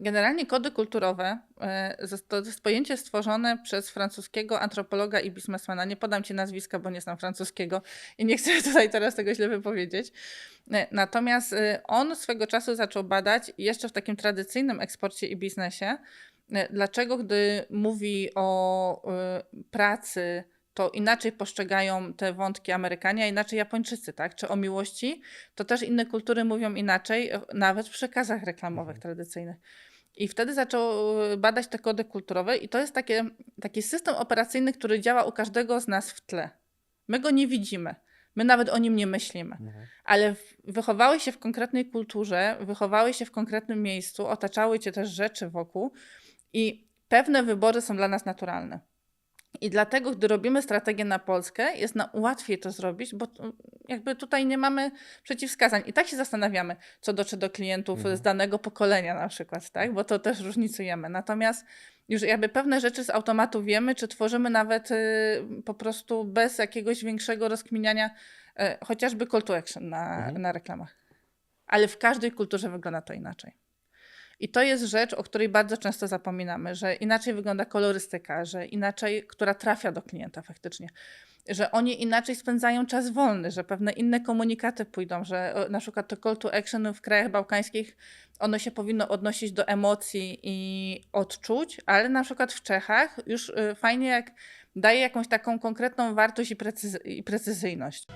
Generalnie kody kulturowe e, to jest pojęcie stworzone przez francuskiego antropologa i biznesmena. Nie podam ci nazwiska, bo nie znam francuskiego i nie chcę tutaj teraz tego źle wypowiedzieć. E, Natomiast e, on swego czasu zaczął badać jeszcze w takim tradycyjnym eksporcie i biznesie, dlaczego gdy mówi o pracy, to inaczej postrzegają te wątki Amerykanie, a inaczej Japończycy, tak? Czy o miłości, to też inne kultury mówią inaczej, e, nawet w przekazach reklamowych Mhm. tradycyjnych. I wtedy zaczął e, badać te kody kulturowe, i to jest takie, taki system operacyjny, który działa u każdego z nas w tle. My go nie widzimy, my nawet o nim nie myślimy, Mhm. ale wychowały się w konkretnej kulturze, wychowały się w konkretnym miejscu, otaczały cię też rzeczy wokół, i pewne wybory są dla nas naturalne. I dlatego, gdy robimy strategię na Polskę, jest nam łatwiej to zrobić, bo jakby tutaj nie mamy przeciwwskazań. I tak się zastanawiamy, co dotrze do klientów Mhm. z danego pokolenia na przykład, tak? bo to też różnicujemy. Natomiast już jakby pewne rzeczy z automatu wiemy, czy tworzymy nawet y, po prostu bez jakiegoś większego rozkminiania, y, chociażby call to action na, Mhm. na reklamach. Ale w każdej kulturze wygląda to inaczej. I to jest rzecz, o której bardzo często zapominamy, że inaczej wygląda kolorystyka, że inaczej, która trafia do klienta faktycznie, że oni inaczej spędzają czas wolny, że pewne inne komunikaty pójdą, że na przykład to call to action w krajach bałkańskich, ono się powinno odnosić do emocji i odczuć, ale na przykład w Czechach już y, fajnie jak daje jakąś taką konkretną wartość i, precyzy- i precyzyjność.